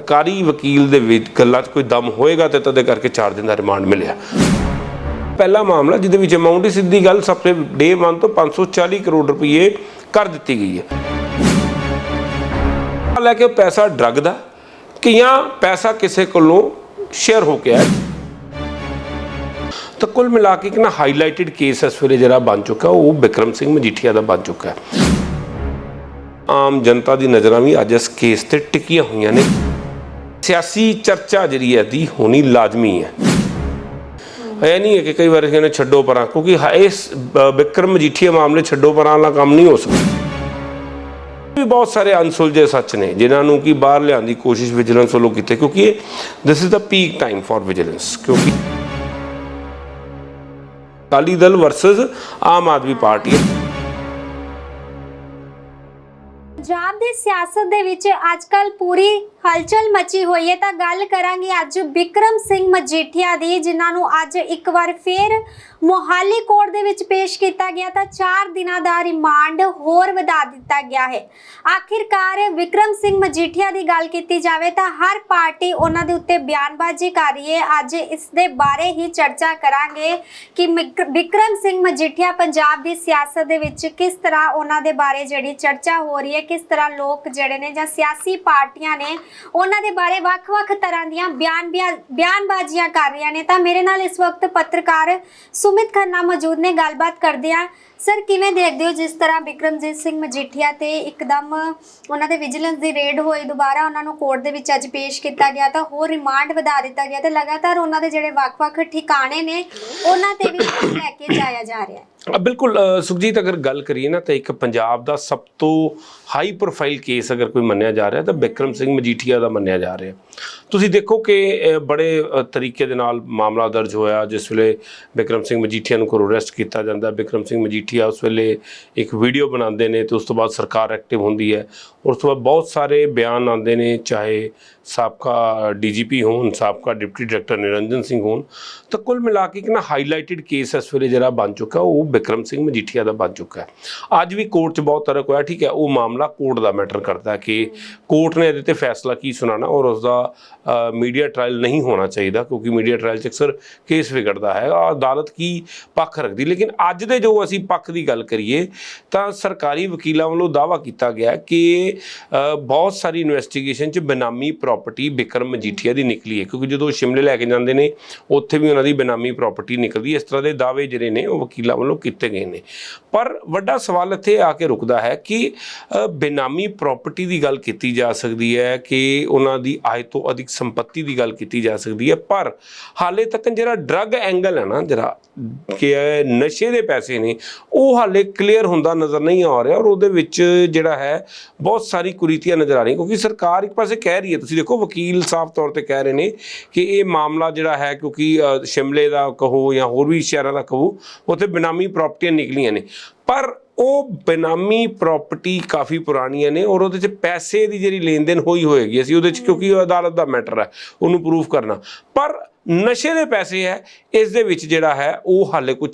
ਸਰਕਾਰੀ ਵਕੀਲ ਦੇ ਵਿੱਚ ਗੱਲਾਂ 'ਚ ਕੋਈ ਦਮ ਹੋਏਗਾ ਤੇ ਤਦੇ ਕਰਕੇ 4 ਦਿਨ ਦਾ ਰਿਮਾਂਡ ਮਿਲਿਆ। ਪਹਿਲਾ ਮਾਮਲਾ ਜਿਹਦੇ ਵਿੱਚ ਅਮਾਉਂਟ ਹੀ ਸਿੱਧੀ ਗੱਲ ਸਭ ਤੋਂ ਡੇ 1 ਤੋਂ 540 ਕਰੋੜ ਰੁਪਏ ਕਰ ਦਿੱਤੀ ਗਈ ਹੈ। ਲੈ ਕੇ ਪੈਸਾ ਡਰਗ ਦਾ ਕਿ ਜਾਂ ਪੈਸਾ ਕਿਸੇ ਕੋਲੋਂ ਸ਼ੇਅਰ ਹੋ ਕੇ ਆਇਆ ਤਾਂ ਕੁੱਲ ਮਿਲਾ ਕੇ ਇੱਕ ਨਾ ਹਾਈਲਾਈਟਡ ਕੇਸ ਇਸ ਵੇਲੇ ਜਿਹੜਾ ਬਣ ਚੁੱਕਾ, ਉਹ ਬਿਕਰਮ ਸਿੰਘ ਮਜੀਠੀਆ ਦਾ ਬਣ ਚੁੱਕਾ ਹੈ। ਆਮ ਜਨਤਾ ਦੀ ਨਜ਼ਰਾਂ ਵੀ ਅੱਜ ਇਸ ਕੇਸ ਤੇ ਟਿਕੀਆਂ ਹੋਈਆਂ ਨੇ। ਸਿਆਸੀ ਚਰਚਾ ਜਿਹੜੀ ਹੈ ਦੀ ਹੋਣੀ ਲਾਜ਼ਮੀ ਹੈ। ਇਹ ਨਹੀਂ ਹੈ ਕਿ ਕਈ ਵਾਰ ਕਹਿੰਦੇ ਛੱਡੋ ਪਰਾਂ, ਕਿਉਂਕਿ ਇਸ ਬ- ਬਿਕਰਮ ਮਜੀਠੀਆ ਮਾਮਲੇ ਛੱਡੋ ਪਰਾਂ ਵਾਲਾ ਕੰਮ ਨਹੀਂ ਹੋ ਸਕਦਾ। ਵੀ ਬਹੁਤ ਸਾਰੇ ਅਨਸੁਲਝੇ ਸੱਚ ਨੇ, ਜਿਨ੍ਹਾਂ ਨੂੰ ਕਿ ਬਾਹਰ ਲਿਆਉਣ ਦੀ ਕੋਸ਼ਿਸ਼ ਵਿਜੀਲੈਂਸ ਵੱਲੋਂ ਕੀਤੀ, ਕਿਉਂਕਿ ਇਹ this is the peak time for vigilance ਕਿਉਂਕਿ ਅਕਾਲੀ ਦਲ ਵਰਸਸ ਆਮ ਆਦਮੀ ਪਾਰਟੀ ਪੰਜਾਬ ਦੀ ਸਿਆਸਤ ਦੇ ਵਿੱਚ ਅੱਜਕੱਲ ਪੂਰੀ ਹਲਚਲ ਮਚੀ ਹੋਈ ਹੈ। ਤਾਂ ਗੱਲ ਕਰਾਂਗੇ ਅੱਜ ਬਿਕਰਮ ਸਿੰਘ ਮਜੀਠੀਆ ਦੀ, ਜਿਨ੍ਹਾਂ ਨੂੰ ਅੱਜ ਇੱਕ ਵਾਰ ਫੇਰ ਮੋਹਾਲੀ ਕੋਰਟ ਦੇ ਵਿੱਚ ਪੇਸ਼ ਕੀਤਾ ਗਿਆ। ਤਾਂ 4 ਦਿਨਾਂ ਦਾ ਰਿਮਾਂਡ ਹੋਰ ਵਧਾ ਦਿੱਤਾ ਗਿਆ ਹੈ। ਆਖਿਰਕਾਰ ਵਿਕਰਮ ਸਿੰਘ ਮਜੀਠੀਆ ਦੀ ਗੱਲ ਕੀਤੀ ਜਾਵੇ ਤਾਂ ਹਰ ਪਾਰਟੀ ਉਹਨਾਂ ਦੇ ਉੱਤੇ ਬਿਆਨਬਾਜ਼ੀ ਕਰ ਰਹੀ ਹੈ। ਅੱਜ ਇਸ ਦੇ ਬਾਰੇ ਹੀ ਚਰਚਾ ਕਰਾਂਗੇ ਕਿ ਮਿਕ- ਬਿਕਰਮ ਸਿੰਘ ਮਜੀਠੀਆ ਪੰਜਾਬ ਦੀ ਸਿਆਸਤ ਦੇ ਵਿੱਚ ਕਿਸ ਤਰ੍ਹਾਂ ਉਹਨਾਂ ਦੇ ਬਾਰੇ ਜਿਹੜੀ ਚਰਚਾ ਹੋ ਰਹੀ ਹੈ ਕਿਸ ਤਰ੍ਹਾਂ ਲੋਕ ਜਿਹੜੇ ਨੇ ਜਾਂ ਸਿਆਸੀ ਪਾਰਟੀਆਂ ਨੇ ਉਹਨਾਂ ਦੇ ਬਾਰੇ ਵੱਖ-ਵੱਖ ਤਰ੍ਹਾਂ ਦੀਆਂ ਬਿਆਨ ਬਿਆਨਬਾਜ਼ੀਆਂ ਕਰ ਰਹੀਆਂ ਨੇ, ਤਾਂ ਮੇਰੇ ਨਾਲ ਇਸ ਵਕਤ ਪੱਤਰਕਾਰ ਸੁਮਿਤ ਖੰਨਾ ਮੌਜੂਦ ਨੇ। ਗੱਲਬਾਤ ਕਰਦੇ ਆ ਸਰ, ਕਿਵੇਂ ਦੇਖਦੇ ਹੋ ਜਿਸ ਤਰ੍ਹਾਂ ਬਿਕਰਮਜੀਤ ਸਿੰਘ ਮਜੀਠੀਆ ਤੇ ਇੱਕਦਮ ਉਹਨਾਂ ਦੇ ਵਿਜੀਲੈਂਸ ਦੀ ਰੇਡ ਹੋਈ ਦੁਬਾਰਾ ਉਹਨਾਂ ਨੂੰ ਕੋਰਟ ਦੇ ਵਿੱਚ ਅੱਜ ਪੇਸ਼ ਕੀਤਾ ਗਿਆ, ਤਾਂ ਹੋਰ ਰਿਮਾਂਡ ਵਧਾ ਦਿੱਤਾ ਗਿਆ ਤੇ ਲਗਾਤਾਰ ਉਹਨਾਂ ਦੇ ਜਿਹੜੇ ਵੱਖ-ਵੱਖ ਠਿਕਾਣੇ ਨੇ, ਉਹਨਾਂ ਤੇ ਵੀ ਲੈ ਕੇ ਜਾਇਆ ਜਾ ਰਿਹਾ ਹੈ। ਬਿਲਕੁਲ ਸੁਖਜੀਤ, ਅਗਰ ਗੱਲ ਕਰੀਏ ਨਾ, ਤਾਂ ਇੱਕ ਪੰਜਾਬ ਦਾ ਸਭ ਤੋਂ ਹਾਈ ਪ੍ਰੋਫਾਈਲ ਕੇਸ ਅਗਰ ਕੋਈ ਮੰਨਿਆ ਜਾ ਰਿਹਾ, ਤਾਂ ਬਿਕਰਮ ਸਿੰਘ ਮਜੀਠੀਆ ਦਾ ਮੰਨਿਆ ਜਾ ਰਿਹਾ। ਤੁਸੀਂ ਦੇਖੋ ਕਿ ਬੜੇ ਤਰੀਕੇ ਦੇ ਨਾਲ ਮਾਮਲਾ ਦਰਜ ਹੋਇਆ। ਜਿਸ ਵੇਲੇ ਬਿਕਰਮ ਸਿੰਘ ਮਜੀਠੀਆ ਨੂੰ ਕੋਲ ਅਰੈਸਟ ਕੀਤਾ ਜਾਂਦਾ, ਬਿਕਰਮ ਸਿੰਘ ਮਜੀਠੀਆ ਉਸ ਵੇਲੇ ਇੱਕ ਵੀਡੀਓ ਬਣਾਉਂਦੇ ਨੇ ਤੇ ਉਸ ਤੋਂ ਬਾਅਦ ਸਰਕਾਰ ਐਕਟਿਵ ਹੁੰਦੀ ਹੈ। ਉਸ ਤੋਂ ਬਾਅਦ ਬਹੁਤ ਸਾਰੇ ਬਿਆਨ ਆਉਂਦੇ ਨੇ, ਚਾਹੇ ਸਾਬਕਾ ਡੀਜੀਪੀ ਹੋਣ, ਸਾਬਕਾ ਡਿਪਟੀ ਡਾਇਰੈਕਟਰ ਨਿਰੰਜਨ ਸਿੰਘ ਹੋਣ। ਤਾਂ ਕੁੱਲ ਮਿਲਾ ਕੇ ਇੱਕ ਨਾ ਹਾਈਲਾਈਟਡ ਕੇਸ ਇਸ ਵੇਲੇ ਜਿਹੜਾ ਬਣ ਚੁੱਕਾ, ਉਹ ਬਿਕਰਮ ਸਿੰਘ ਮਜੀਠੀਆ ਦਾ ਬਣ ਚੁੱਕਾ ਹੈ। ਅੱਜ ਵੀ ਕੋਰਟ 'ਚ ਬਹੁਤ ਤਰਕ ਹੋਇਆ, ਠੀਕ ਹੈ, ਉਹ ਮਾਮਲਾ ਕੋਰਟ ਦਾ ਮੈਟਰ ਕਰਦਾ ਕਿ ਕੋਰਟ ਨੇ ਇਹਦੇ ਤੇ ਫੈਸਲਾ ਕੀ ਸੁਣਾਣਾ ਔਰ ਉਸ ਦਾ ਮੀਡੀਆ ਟ੍ਰਾਇਲ ਨਹੀਂ ਹੋਣਾ ਚਾਹੀਦਾ ਕਿਉਂਕਿ ਮੀਡੀਆ ਟ੍ਰਾਇਲ 'ਚ ਅਕਸਰ ਕੇਸ ਵਿਗੜਦਾ ਹੈ ਔਰ ਅਦਾਲਤ ਕੀ ਪੱਖ ਰੱਖਦੀ ਲੇਕਿਨ ਅੱਜ ਦੇ ਜੋ ਅਸੀਂ ਪੱਖ ਦੀ ਗੱਲ ਕਰੀਏ, ਤਾਂ ਸਰਕਾਰੀ ਵਕੀਲਾਂ ਵੱਲੋਂ ਦਾਵਾ ਕੀਤਾ ਗਿਆ ਕਿ ਬਹੁਤ ਸਾਰੀ ਇਨਵੈਸਟੀਗੇਸ਼ਨ 'ਚ ਬੇਨਾਮੀ ਪ੍ਰਾਪਰਟੀ ਬਿਕਰਮ ਮਜੀਠੀਆ ਦੀ ਨਿਕਲੀ ਹੈ ਕਿਉਂਕਿ ਜਦੋਂ ਸ਼ਿਮਲੇ ਲੈ ਕੇ ਜਾਂਦੇ ਨੇ, ਉੱਥੇ ਵੀ ਉਹਨਾਂ ਦੀ ਬੇਨਾਮੀ ਪ੍ਰਾਪਰਟੀ ਨਿਕਲਦੀ ਇਸ ਤਰ੍ਹਾਂ ਦੇ ਦਾਅਵੇ ਜਿਹੜੇ ਨੇ ਉਹ ਵਕੀਲਾਂ ਵੱਲੋਂ ਕੀਤੇ ਗਏ ਨੇ। ਪਰ ਵੱਡਾ ਸਵਾਲ ਇੱਥੇ ਆ ਕੇ ਰੁਕਦਾ ਹੈ ਕਿ ਬੇਨਾਮੀ ਪ੍ਰਾਪਰਟੀ ਦੀ ਗੱਲ ਕੀਤੀ ਜਾ ਸਕਦੀ ਹੈ ਕਿ ਉਹਨਾਂ ਦੀ ਆਏ ਤੋਂ ਅਧਿਕ ਸੰਪਤੀ ਦੀ ਗੱਲ ਕੀਤੀ ਜਾ ਸਕਦੀ ਹੈ। ਪਰ ਹਾਲੇ ਤੱਕ ਜਿਹੜਾ ਡਰੱਗ ਐਂਗਲ ਹੈ ਨਾ, ਜਿਹੜਾ ਕਿ ਨਸ਼ੇ ਦੇ ਪੈਸੇ ਨੇ, ਉਹ ਹਾਲੇ ਕਲੀਅਰ ਹੁੰਦਾ ਨਜ਼ਰ ਨਹੀਂ ਆ ਰਿਹਾ ਔਰ ਉਹਦੇ ਵਿੱਚ ਜਿਹੜਾ ਹੈ, ਬਹੁਤ ਸਾਰੀ ਕੁਰੀਤੀਆਂ ਨਜ਼ਰ ਆ ਰਹੀਆਂ। ਕਿਉਂਕਿ ਸਰਕਾਰ ਇੱਕ ਪਾਸੇ ਕਹਿ ਰਹੀ ਹੈ, ਤੁਸੀਂ ਦੇਖੋ ਵਕੀਲ ਸਾਫ਼ ਤੌਰ ਤੇ ਕਹਿ ਰਹੇ ਨੇ ਕਿ ਇਹ ਮਾਮਲਾ ਜਿਹੜਾ ਹੈ, ਕਿਉਂਕਿ ਸ਼ਿਮਲੇ ਦਾ ਕਹੋ ਜਾਂ ਹੋਰ ਵੀ ਸ਼ਹਿਰਾਂ ਦਾ ਕਹੋ, ਉੱਥੇ ਬਿਨਾਮੀ ਪ੍ਰਾਪਰਟੀਆਂ ਨਿਕਲੀਆਂ ਨੇ। ਪਰ ਉਹ ਬੇਨਾਮੀ ਪ੍ਰਾਪਰਟੀ ਕਾਫੀ ਪੁਰਾਣੀਆਂ ਨੇ ਔਰ ਉਹਦੇ 'ਚ ਪੈਸੇ ਦੀ ਜਿਹੜੀ ਲੈਣ ਦੇਣ ਹੋਈ ਹੋਏਗੀ ਅਸੀਂ ਉਹਦੇ 'ਚ ਕਿਉਂਕਿ ਉਹ ਅਦਾਲਤ ਦਾ ਮੈਟਰ ਹੈ ਉਹਨੂੰ ਪ੍ਰੂਫ ਕਰਨਾ। ਪਰ ਨਸ਼ੇ ਦੇ ਪੈਸੇ ਹੈ ਇਸ ਦੇ ਵਿੱਚ ਜਿਹੜਾ ਹੈ ਉਹ ਹਾਲੇ ਕੁਝ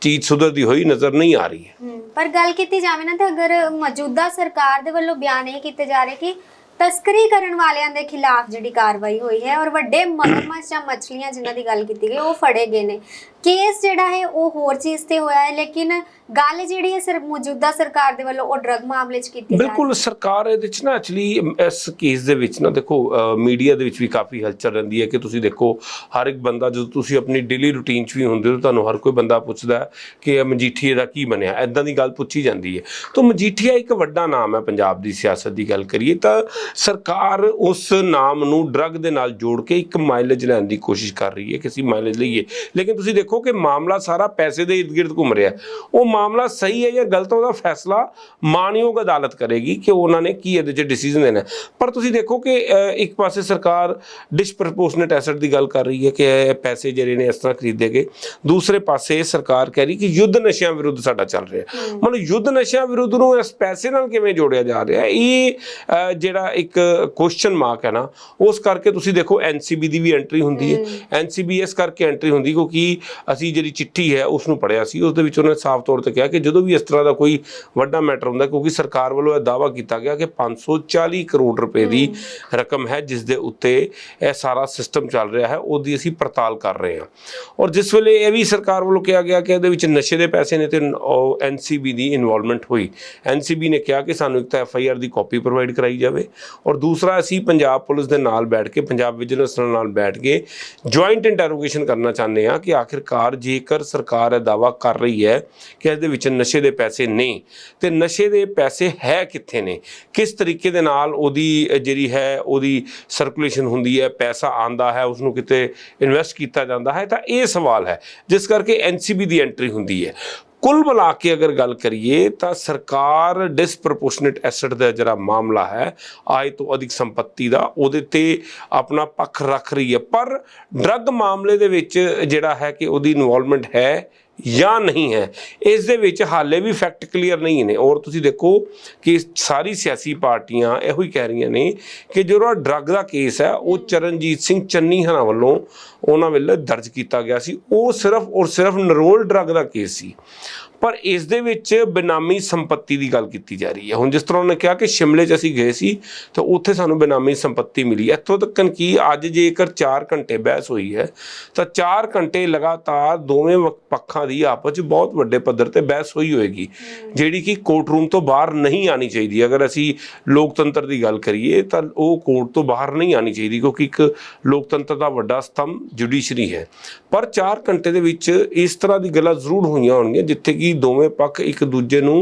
ਚੀਜ਼ ਸੁਧਰਦੀ ਹੋਈ ਨਜ਼ਰ ਨਹੀਂ ਆ ਰਹੀ ਹੈ ਪਰ ਗੱਲ ਕੀਤੀ ਜਾਵੇ ਨਾ ਤਾਂ ਅਗਰ ਮੌਜੂਦਾ ਸਰਕਾਰ ਦੇ ਵੱਲੋਂ ਬਿਆਨ ਇਹ ਕੀਤੇ ਜਾ ਰਹੇ ਕਿ ਤਸਕਰੀ ਕਰਨ ਵਾਲਿਆਂ ਦੇ ਖਿਲਾਫ ਜਿਹੜੀ ਕਾਰਵਾਈ ਹੋਈ ਹੈ ਔਰ ਵੱਡੇ ਮਗਰਮੱਛ ਜਾਂ ਮੱਛਲੀਆਂ ਜਿਨ੍ਹਾਂ ਦੀ ਗੱਲ ਕੀਤੀ ਗਈ, ਉਹ ਫੜੇ ਗਏ ਨੇ। ਕੇਸ ਜਿਹੜਾ ਹੈ, ਉਹ ਹੋਰ ਚੀਜ਼ ਤੇ ਹੋਇਆ ਹੈ, ਲੇਕਿਨ ਗੱਲ ਜਿਹੜੀ ਹੈ ਸਿਰਫ ਮੌਜੂਦਾ ਸਰਕਾਰ ਦੇ ਵੱਲੋਂ ਉਹ ਡਰਗ ਮਾਮਲੇ 'ਚ ਕੀਤੀ ਜਾ ਰਹੀ ਹੈ। ਬਿਲਕੁਲ, ਸਰਕਾਰ ਇਹਦੇ ਵਿੱਚ ਨਾ ਐਕਚੁਅਲੀ ਇਸ ਕੇਸ ਦੇ ਵਿੱਚ ਨਾ ਦੇਖੋ ਮੀਡੀਆ ਦੇ ਵਿੱਚ ਵੀ ਕਾਫੀ ਹਲਚਲ ਰਹਿੰਦੀ ਹੈ ਕਿ ਤੁਸੀਂ ਦੇਖੋ, ਹਰ ਇੱਕ ਬੰਦਾ ਜਦੋਂ ਤੁਸੀਂ ਆਪਣੀ ਡੇਲੀ ਰੂਟੀਨ 'ਚ ਵੀ ਹੁੰਦੇ ਹੋ ਤੁਹਾਨੂੰ ਹਰ ਕੋਈ ਬੰਦਾ ਪੁੱਛਦਾ ਕਿ ਮਜੀਠੀਆ ਦਾ ਕੀ ਬਣਿਆ। ਐਦਾਂ ਦੀ ਗੱਲ ਪੁੱਛੀ ਜਾਂਦੀ ਹੈ। ਤਾਂ ਮਜੀਠੀਆ ਇੱਕ ਵੱਡਾ ਨਾਮ ਹੈ ਪੰਜਾਬ ਦੀ ਸਿਆਸਤ ਦੀ ਗੱਲ ਕਰੀਏ ਤਾਂ ਸਰਕਾਰ ਉਸ ਨਾਮ ਨੂੰ ਡਰੱਗ ਦੇ ਨਾਲ ਜੋੜ ਕੇ ਇੱਕ ਮਾਈਲੇਜ ਲੈਣ ਦੀ ਕੋਸ਼ਿਸ਼ ਕਰ ਰਹੀ ਹੈ ਕਿ ਅਸੀਂ ਮਾਈਲੇਜ ਲਈਏ। ਲੇਕਿਨ ਤੁਸੀਂ ਦੇਖੋ ਕਿ ਮਾਮਲਾ ਸਾਰਾ ਪੈਸੇ ਦੇ ਇਰਦ ਗਿਰਦ ਘੁੰਮ ਰਿਹਾ ਉਹ ਮਾਮਲਾ ਸਹੀ ਹੈ ਜਾਂ ਗਲਤ ਉਹਦਾ ਫੈਸਲਾ ਮਾਨਯੋਗ ਅਦਾਲਤ ਕਰੇਗੀ ਕਿ ਉਹਨਾਂ ਨੇ ਕੀ ਇਹਦੇ 'ਚ ਡਿਸੀਜਨ ਦੇਣਾ। ਪਰ ਤੁਸੀਂ ਦੇਖੋ ਕਿ ਇੱਕ ਪਾਸੇ ਸਰਕਾਰ ਡਿਸਪ੍ਰਪੋਰਸ਼ਨੇਟ ਐਸੈਟ ਦੀ ਗੱਲ ਕਰ ਰਹੀ ਹੈ ਕਿ ਇਹ ਪੈਸੇ ਜਿਹੜੇ ਨੇ ਇਸ ਤਰ੍ਹਾਂ ਖਰੀਦੇ ਗਏ ਦੂਸਰੇ ਪਾਸੇ ਸਰਕਾਰ ਕਹਿ ਰਹੀ ਕਿ ਯੁੱਧ ਨਸ਼ਿਆਂ ਵਿਰੁੱਧ ਸਾਡਾ ਚੱਲ ਰਿਹਾ ਮਤਲਬ ਯੁੱਧ ਨਸ਼ਿਆਂ ਵਿਰੁੱਧ ਨੂੰ ਇਸ ਪੈਸੇ ਨਾਲ ਕਿਵੇਂ ਜੋੜਿਆ ਜਾ ਰਿਹਾ? ਇਹ ਜਿਹੜਾ ਇੱਕ ਕੁਐਸਚਨ ਮਾਰਕ ਹੈ ਨਾ ਉਸ ਕਰਕੇ ਤੁਸੀਂ ਦੇਖੋ ਐਨਸੀਬੀ ਦੀ ਵੀ ਐਂਟਰੀ ਹੁੰਦੀ ਹੈ ਐਨਸੀਬੀ ਇਸ ਕਰਕੇ ਐਂਟਰੀ ਹੁੰਦੀ ਕਿਉਂਕਿ ਅਸੀਂ ਜਿਹੜੀ ਚਿੱਠੀ ਹੈ ਉਸ ਨੂੰ ਪੜਿਆ ਸੀ ਉਸ ਦੇ ਵਿੱਚ ਉਹਨੇ ਸਾਫ਼ ਤੌਰ ਤੇ ਕਿਹਾ ਕਿ ਜਦੋਂ ਵੀ ਇਸ ਤਰ੍ਹਾਂ ਦਾ ਕੋਈ ਵੱਡਾ ਮੈਟਰ ਹੁੰਦਾ ਕਿਉਂਕਿ ਸਰਕਾਰ ਵੱਲੋਂ ਇਹ ਦਾਵਾ ਕੀਤਾ ਗਿਆ ਕਿ 540 ਕਰੋੜ ਰੁਪਏ ਦੀ ਰਕਮ ਹੈ ਜਿਸ ਦੇ ਉੱਤੇ ਇਹ ਸਾਰਾ ਸਿਸਟਮ ਚੱਲ ਰਿਹਾ ਹੈ ਉਹਦੀ ਅਸੀਂ ਪੜਤਾਲ ਕਰ ਰਹੇ ਹਾਂ। ਔਰ ਜਿਸ ਵੇਲੇ ਇਹ ਵੀ ਸਰਕਾਰ ਵੱਲੋਂ ਕਿਹਾ ਗਿਆ ਕਿ ਇਹਦੇ ਵਿੱਚ ਨਸ਼ੇ ਦੇ ਪੈਸੇ ਨੇ ਤੇ ਐਨਸੀਬੀ ਦੀ ਇਨਵੋਲਵਮੈਂਟ ਹੋਈ। ਐਨਸੀਬੀ ਨੇ ਕਿਹਾ ਕਿ ਸਾਨੂੰ ਇੱਕ ਤਾਂ ਐਫਆਈਆਰ ਦੀ ਕਾਪੀ ਪ੍ਰੋਵਾਈਡ ਕਰਾਈ ਜਾਵੇ ਔਰ ਦੂਸਰਾ ਅਸੀਂ ਪੰਜਾਬ ਪੁਲਿਸ ਦੇ ਨਾਲ ਬੈਠ ਕੇ ਪੰਜਾਬ ਵਿਜੀਲੈਂਸ ਨਾਲ ਬੈਠ ਕੇ ਜੁਆਇੰਟ ਇੰਟਰੋਗੇਸ਼ਨ ਕਰਨਾ ਚਾਹੁੰਦੇ ਹਾਂ ਕਿ ਆਖਿਰਕਾਰ ਜੇਕਰ ਸਰਕਾਰ ਇਹ ਦਾਵਾ ਕਰ ਰਹੀ ਹੈ ਕਿ ਦੇ ਵਿੱਚ ਨਸ਼ੇ ਦੇ ਪੈਸੇ ਨਹੀਂ ਤੇ ਨਸ਼ੇ ਦੇ ਪੈਸੇ ਹੈ ਕਿੱਥੇ ਨੇ? ਕਿਸ ਤਰੀਕੇ ਦੇ ਨਾਲ ਉਹਦੀ ਜਿਹੜੀ ਹੈ, ਉਹਦੀ ਸਰਕੂਲੇਸ਼ਨ ਹੁੰਦੀ ਹੈ, ਪੈਸਾ ਆਂਦਾ ਹੈ ਉਸ ਨੂੰ ਕਿਤੇ ਇਨਵੈਸਟ ਕੀਤਾ ਜਾਂਦਾ ਹੈ? ਤਾਂ ਇਹ ਸਵਾਲ ਹੈ, ਜਿਸ ਕਰਕੇ ਐਨਸੀਬੀ ਦੀ ਐਂਟਰੀ ਹੁੰਦੀ ਹੈ। ਕੁੱਲ ਮਿਲਾ ਕੇ ਅਗਰ ਗੱਲ ਕਰੀਏ ਤਾਂ ਸਰਕਾਰ ਡਿਸਪ੍ਰੋਪੋਰਸ਼ਨੇਟ ਐਸੈਟ ਦਾ ਜਿਹੜਾ ਮਾਮਲਾ ਹੈ, ਆਏ ਤੋਂ ਅਧਿਕ ਸੰਪਤੀ ਦਾ, ਉਹਦੇ ਤੇ ਆਪਣਾ ਪੱਖ ਰੱਖ ਰਹੀ ਹੈ। ਪਰ ਡਰੱਗ ਮਾਮਲੇ ਦੇ ਵਿੱਚ ਜਿਹੜਾ ਹੈ ਕਿ ਉਹਦੀ ਇਨਵੋਲਵਮੈਂਟ ਹੈ ਜਾਂ ਨਹੀਂ ਹੈ, ਇਸ ਦੇ ਵਿੱਚ ਹਾਲੇ ਵੀ ਫੈਕਟ ਕਲੀਅਰ ਨਹੀਂ ਨੇ। ਔਰ ਤੁਸੀਂ ਦੇਖੋ ਕਿ ਸਾਰੀ ਸਿਆਸੀ ਪਾਰਟੀਆਂ ਇਹੋ ਹੀ ਕਹਿ ਰਹੀਆਂ ਨੇ ਕਿ ਜਿਹੜਾ ਡਰੱਗ ਦਾ ਕੇਸ ਹੈ, ਉਹ ਚਰਨਜੀਤ ਸਿੰਘ ਚੰਨੀ ਹਰਾਂ ਵੱਲੋਂ ਉਹਨਾਂ ਵੇਲੇ ਦਰਜ ਕੀਤਾ ਗਿਆ ਸੀ। ਉਹ ਸਿਰਫ ਔਰ ਸਿਰਫ ਨਰੋਲ ਡਰੱਗ ਦਾ ਕੇਸ ਸੀ। ਪਰ ਇਸ ਦੇ ਵਿੱਚ ਬੇਨਾਮੀ ਸੰਪਤੀ ਦੀ ਗੱਲ ਕੀਤੀ ਜਾ ਰਹੀ ਹੈ। ਹੁਣ ਜਿਸ ਤਰ੍ਹਾਂ ਉਹਨੇ ਕਿਹਾ ਕਿ ਸ਼ਿਮਲੇ 'ਚ ਅਸੀਂ ਗਏ ਸੀ ਤਾਂ ਉੱਥੇ ਸਾਨੂੰ ਬੇਨਾਮੀ ਸੰਪਤੀ ਮਿਲੀ। ਇੱਥੋਂ ਤੱਕ ਕਿ ਅੱਜ ਜੇਕਰ 4 ਘੰਟੇ ਬਹਿਸ ਹੋਈ ਹੈ ਤਾਂ 4 ਘੰਟੇ ਲਗਾਤਾਰ ਦੋਵੇਂ ਪੱਖਾਂ ਦੀ ਆਪਸ 'ਚ ਬਹੁਤ ਵੱਡੇ ਪੱਧਰ ਤੇ ਬਹਿਸ ਹੋਈ ਹੋਏਗੀ। ਜਿਹੜੀ ਕਿ ਕੋਰਟ ਰੂਮ ਤੋਂ ਬਾਹਰ ਨਹੀਂ ਆਣੀ ਚਾਹੀਦੀ। ਅਗਰ ਅਸੀਂ ਲੋਕਤੰਤਰ ਦੀ ਗੱਲ ਕਰੀਏ ਤਾਂ ਉਹ ਕੋਰਟ ਤੋਂ ਬਾਹਰ ਨਹੀਂ ਆਣੀ ਚਾਹੀਦੀ ਕਿਉਂਕਿ ਇੱਕ ਲੋਕਤੰਤਰ ਦਾ ਵੱਡਾ ਸਤੰਭ ਜੁਡੀਸ਼ਰੀ ਹੈ। ਪਰ 4 ਘੰਟੇ ਦੇ ਵਿੱਚ ਇਸ ਤਰ੍ਹਾਂ ਦੀ ਗੱਲਾਂ ਜ਼ਰੂਰ ਹੋਈਆਂ ਹੋਣਗੀਆਂ ਜਿੱਥੇ ਕਿ ਦੋਵੇਂ ਪੱਖ ਇੱਕ ਦੂਜੇ ਨੂੰ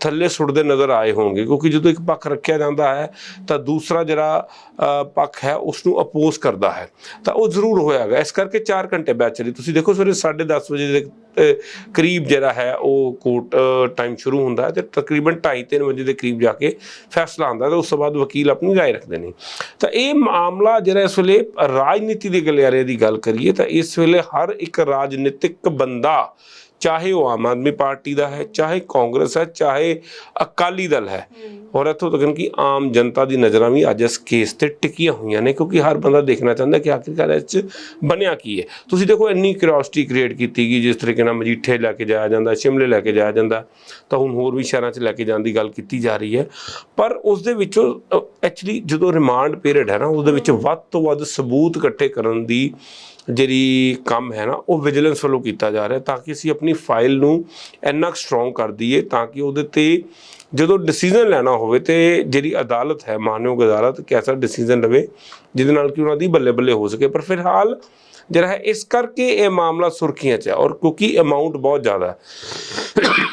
ਥੱਲੇ ਸੁੱਟਦੇ ਨਜ਼ਰ ਆਏ ਹੋਣਗੇ ਕਿਉਂਕਿ ਜਦੋਂ ਇੱਕ ਪੱਖ ਰੱਖਿਆ ਜਾਂਦਾ ਹੈ ਤਾਂ ਦੂਸਰਾ ਜਿਹੜਾ ਅ, ਪੱਖ ਹੈ ਉਸ ਨੂੰ ਅਪੋਜ਼ ਕਰਦਾ ਹੈ ਤਾਂ ਉਹ ਜ਼ਰੂਰ ਹੋਇਆਗਾ ਇਸ ਕਰਕੇ 4 ਘੰਟੇ ਬੈਚ ਚੱਲੀ ਤੁਸੀਂ ਦੇਖੋ ਸਵੇਰੇ 10:30 ਵਜੇ ਦੇ ਅ, ਕਰੀਬ ਜਿਹੜਾ ਹੈ ਉਹ ਕੋਰਟ ਟਾਈਮ ਸ਼ੁਰੂ ਹੁੰਦਾ ਹੈ ਤੇ ਤਕਰੀਬਨ 2:30 ਵਜੇ ਦੇ ਕਰੀਬ ਜਾ ਕੇ ਫੈਸਲਾ ਆਉਂਦਾ ਤੇ ਉਸ ਤੋਂ ਬਾਅਦ ਵਕੀਲ ਆਪਣੀ رائے ਰੱਖਦੇ ਨੇ ਤਾਂ ਇਹ ਮਾਮਲਾ ਜਿਹੜਾ ਇਸ ਵੇਲੇ ਰਾਜਨੀਤੀ ਦੇ ਗਲਿਆਰੇ ਦੀ ਗੱਲ ਕਰੀਏ ਤਾਂ ਇਸ ਵੇਲੇ ਹਰ ਇੱਕ ਰਾਜਨੀਤਿਕ ਬੰਦਾ ਚਾਹੇ ਉਹ ਆਮ ਆਦਮੀ ਪਾਰਟੀ ਦਾ ਹੈ ਚਾਹੇ ਕਾਂਗਰਸ ਹੈ ਚਾਹੇ ਅਕਾਲੀ ਦਲ ਹੈ। ਔਰ ਇੱਥੋਂ ਤੱਕ ਕਿ ਆਮ ਜਨਤਾ ਦੀ ਨਜ਼ਰਾਂ ਵੀ ਅੱਜ ਇਸ ਕੇਸ ਤੇ ਟਿਕੀਆਂ ਹੋਈਆਂ ਨੇ ਕਿਉਂਕਿ ਹਰ ਬੰਦਾ ਦੇਖਣਾ ਚਾਹੁੰਦਾ ਕਿ ਆਖਿਰਕਾਰ ਇਸ 'ਚ ਬਣਿਆ ਕੀ ਹੈ। ਤੁਸੀਂ ਦੇਖੋ ਇੰਨੀ ਕਿਉਰਿਓਸਿਟੀ ਕ੍ਰੀਏਟ ਕੀਤੀ ਗਈ ਜਿਸ ਤਰੀਕੇ ਨਾਲ ਮਜੀਠੇ ਲੈ ਕੇ ਜਾਇਆ ਜਾਂਦਾ ਸ਼ਿਮਲੇ ਲੈ ਕੇ ਜਾਇਆ ਜਾਂਦਾ ਤਾਂ ਹੁਣ ਹੋਰ ਵੀ ਸ਼ਹਿਰਾਂ 'ਚ ਲੈ ਕੇ ਜਾਣ ਦੀ ਗੱਲ ਕੀਤੀ ਜਾ ਰਹੀ ਹੈ। ਪਰ ਉਸ ਦੇ ਵਿੱਚੋਂ ਐਕਚੁਅਲੀ ਜਦੋਂ ਰਿਮਾਂਡ ਪੀਰੀਅਡ ਹੈ ਨਾ ਉਹਦੇ ਵਿੱਚ ਵੱਧ ਤੋਂ ਵੱਧ ਸਬੂਤ ਇਕੱਠੇ ਕਰਨ ਦੀ ਜਿਹੜੀ ਕੰਮ ਹੈ ਨਾ, ਉਹ ਵਿਜੀਲੈਂਸ ਵੱਲੋਂ ਕੀਤਾ ਜਾ ਰਿਹਾ ਤਾਂ ਕਿ ਅਸੀਂ ਆਪਣੀ ਫਾਈਲ ਨੂੰ ਇੰਨਾ ਸਟਰੋਂਗ ਕਰ ਦਈਏ ਤਾਂ ਕਿ ਉਹਦੇ ਤੇ ਜਦੋਂ ਡਿਸੀਜਨ ਲੈਣਾ ਹੋਵੇ ਤੇ ਜਿਹੜੀ ਅਦਾਲਤ ਹੈ, ਮਾਨਯੋਗ ਅਦਾਲਤ ਕੈਸਾ ਡਿਸੀਜਨ ਲਵੇ, ਜਿਹਦੇ ਨਾਲ ਕਿ ਉਹਨਾਂ ਦੀ ਬੱਲੇ ਬੱਲੇ ਹੋ ਸਕੇ। ਪਰ ਫਿਲਹਾਲ ਜਿਹੜਾ ਹੈ, ਇਸ ਕਰਕੇ ਇਹ ਮਾਮਲਾ ਸੁਰਖੀਆਂ 'ਚ ਹੈ ਔਰ ਕਿਉਂਕਿ ਅਮਾਉਂਟ ਬਹੁਤ ਜ਼ਿਆਦਾ ਹੈ।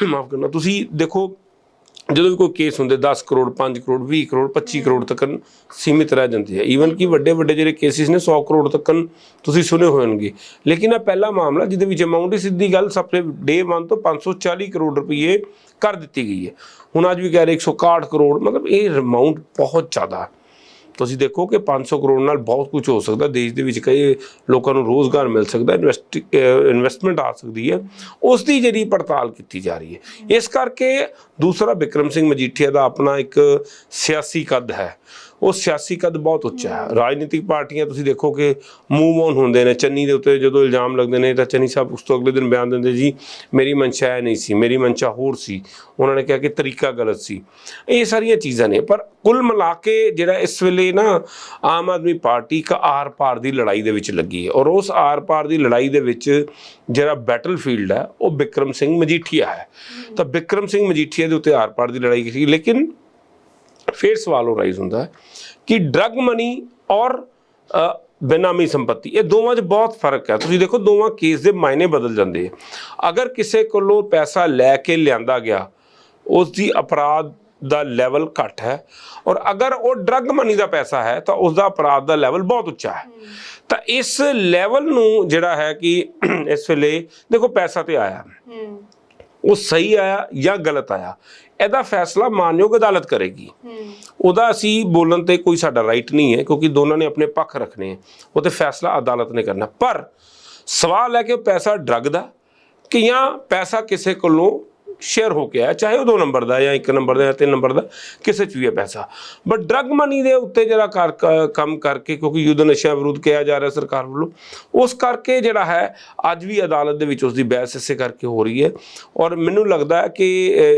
ਮਾਫ ਕਰਨਾ, ਤੁਸੀਂ ਦੇਖੋ ਜਦੋਂ ਵੀ ਕੋਈ ਕੇਸ ਹੁੰਦੇ 10 ਕਰੋੜ 5 ਕਰੋੜ 20 ਕਰੋੜ 25 ਕਰੋੜ ਤੱਕ ਸੀਮਿਤ ਰਹਿ ਜਾਂਦੇ ਆ ਈਵਨ ਕਿ ਵੱਡੇ ਵੱਡੇ ਜਿਹੜੇ ਕੇਸਿਸ ਨੇ 100 ਕਰੋੜ ਤੱਕ ਤੁਸੀਂ ਸੁਣੇ ਹੋਣਗੇ। ਲੇਕਿਨ ਇਹ ਪਹਿਲਾ ਮਾਮਲਾ, ਜਿਹਦੇ ਵਿੱਚ ਅਮਾਉਂਟ ਹੀ ਸਿੱਧੀ ਗੱਲ ਸਭ ਤੋਂ ਡੇ 1 ਤੋਂ 540 ਕਰੋੜ ਰੁਪਏ ਕਰ ਦਿੱਤੀ ਗਈ ਹੈ। ਹੁਣ ਅੱਜ ਵੀ ਕਹਿ ਰਹੇ 161 ਕਰੋੜ, ਮਤਲਬ ਇਹ ਅਮਾਉਂਟ ਬਹੁਤ ਜ਼ਿਆਦਾ ਹੈ। ਤੁਸੀਂ ਦੇਖੋ ਕਿ 500 ਕਰੋੜ ਨਾਲ ਬਹੁਤ ਕੁਝ ਹੋ ਸਕਦਾ, ਦੇਸ਼ ਦੇ ਵਿੱਚ ਕਈ ਲੋਕਾਂ ਨੂੰ ਰੋਜ਼ਗਾਰ ਮਿਲ ਸਕਦਾ ਇਨਵੈਸਟ ਇਨਵੈਸਟਮੈਂਟ ਆ ਸਕਦੀ ਹੈ। ਉਸ ਦੀ ਜਿਹੜੀ ਪੜਤਾਲ ਕੀਤੀ ਜਾ ਰਹੀ ਹੈ। ਇਸ ਕਰਕੇ ਦੂਸਰਾ ਬਿਕਰਮ ਸਿੰਘ ਮਜੀਠੀਆ ਦਾ ਆਪਣਾ ਇੱਕ ਸਿਆਸੀ ਕੱਦ ਹੈ। ਉਹ ਸਿਆਸੀ ਕੱਦ ਬਹੁਤ ਉੱਚਾ ਹੈ। ਰਾਜਨੀਤਿਕ ਪਾਰਟੀਆਂ ਤੁਸੀਂ ਦੇਖੋ ਕਿ ਮੂਵ ਔਨ ਹੁੰਦੇ ਨੇ ਚੰਨੀ ਦੇ ਉੱਤੇ ਜਦੋਂ ਇਲਜ਼ਾਮ ਲੱਗਦੇ ਨੇ ਤਾਂ ਚੰਨੀ ਸਾਹਿਬ ਉਸ ਤੋਂ ਅਗਲੇ ਦਿਨ ਬਿਆਨ ਦਿੰਦੇ ਜੀ ਮੇਰੀ ਮਨਸ਼ਾ ਇਹ ਨਹੀਂ ਸੀ ਮੇਰੀ ਮਨਸ਼ਾ ਹੋਰ ਸੀ। ਉਹਨਾਂ ਨੇ ਕਿਹਾ ਕਿ ਤਰੀਕਾ ਗਲਤ ਸੀ। ਇਹ ਸਾਰੀਆਂ ਚੀਜ਼ਾਂ ਨੇ ਪਰ ਕੁੱਲ ਮਿਲਾ ਕੇ ਜਿਹੜਾ ਇਸ ਵੇਲੇ ਨਾ ਆਮ ਆਦਮੀ ਪਾਰਟੀ ਇੱਕ ਆਰ ਪਾਰ ਦੀ ਲੜਾਈ ਦੇ ਵਿੱਚ ਲੱਗੀ ਹੈ। ਔਰ ਉਸ ਆਰ ਪਾਰ ਦੀ ਲੜਾਈ ਦੇ ਵਿੱਚ ਜਿਹੜਾ ਬੈਟਲਫੀਲਡ ਹੈ ਉਹ ਬਿਕਰਮ ਸਿੰਘ ਮਜੀਠੀਆ ਹੈ। ਤਾਂ ਬਿਕਰਮ ਸਿੰਘ ਮਜੀਠੀਆ ਦੇ ਉੱਤੇ ਆਰ ਪਾਰ ਦੀ ਲੜਾਈ ਸੀ ਲੇਕਿਨ ਫਿਰ ਸਵਾਲ ਉਹ ਰਾਈਜ਼ ਹੁੰਦਾ ਕਿ ਡਰਗ ਮਨੀ ਔਰ ਅ, ਬੇਨਾਮੀ ਸੰਪਤੀ ਇਹ ਦੋਵਾਂ 'ਚ ਬਹੁਤ ਫ਼ਰਕ ਹੈ। ਤੁਸੀਂ ਦੇਖੋ ਦੋਵਾਂ ਕੇਸ ਦੇ ਮਾਇਨੇ ਬਦਲ ਜਾਂਦੇ ਆ ਅਗਰ ਕਿਸੇ ਕੋਲੋਂ ਪੈਸਾ ਲੈ ਕੇ ਲਿਆਂਦਾ ਗਿਆ ਉਸ ਦੀ ਅਪਰਾਧ ਦਾ ਲੈਵਲ ਘੱਟ ਹੈ ਔਰ ਅਗਰ ਉਹ ਡਰਗ ਮਨੀ ਦਾ ਪੈਸਾ ਹੈ ਤਾਂ ਉਸ ਦਾ ਅਪਰਾਧ ਦਾ ਲੈਵਲ ਬਹੁਤ ਉੱਚਾ ਹੈ। ਤਾਂ ਇਸ ਲੈਵਲ ਨੂੰ ਜਿਹੜਾ ਹੈ ਕਿ ਇਸ ਵੇਲੇ ਦੇਖੋ ਪੈਸਾ ਤੇ ਆਇਆ। ਉਹ ਸਹੀ ਆਇਆ ਜਾਂ ਗਲਤ ਆਇਆ ਇਹਦਾ ਫੈਸਲਾ ਮਾਨਯੋਗ ਅਦਾਲਤ ਕਰੇਗੀ। ਉਹਦਾ ਅਸੀਂ ਬੋਲਣ ਤੇ ਕੋਈ ਸਾਡਾ ਰਾਈਟ ਨਹੀਂ ਹੈ ਕਿਉਂਕਿ ਦੋਨਾਂ ਨੇ ਆਪਣੇ ਪੱਖ ਰੱਖਣੇ ਹੈ ਉਹ ਤੇ ਫੈਸਲਾ ਅਦਾਲਤ ਨੇ ਕਰਨਾ। ਪਰ ਸਵਾਲ ਹੈ ਕਿ ਪੈਸਾ ਡਰਗ ਦਾ ਕਿ ਜਾਂ ਪੈਸਾ ਕਿਸੇ ਕੋਲੋਂ ਸ਼ੇਅਰ ਹੋ ਕੇ ਆਇਆ ਚਾਹੇ ਉਹ 2 ਨੰਬਰ ਦਾ ਜਾਂ 1 ਨੰਬਰ ਦਾ ਜਾਂ 3 ਨੰਬਰ ਦਾ ਕਿਸੇ 'ਚ ਵੀ ਹੈ ਪੈਸਾ। ਬਟ ਡਰਗ ਮਨੀ ਦੇ ਉੱਤੇ ਜਿਹੜਾ ਕਰ ਕੰਮ ਕਰਕੇ ਕਿਉਂਕਿ ਯੁੱਧ ਨਸ਼ਿਆਂ ਵਿਰੁੱਧ ਕਿਹਾ ਜਾ ਰਿਹਾ ਸਰਕਾਰ ਵੱਲੋਂ ਉਸ ਕਰਕੇ ਜਿਹੜਾ ਹੈ ਅੱਜ ਵੀ ਅਦਾਲਤ ਦੇ ਵਿੱਚ ਉਸ ਦੀ ਬਹਿਸ ਇਸੇ ਕਰਕੇ ਹੋ ਰਹੀ ਹੈ। ਔਰ ਮੈਨੂੰ ਲੱਗਦਾ ਹੈ ਕਿ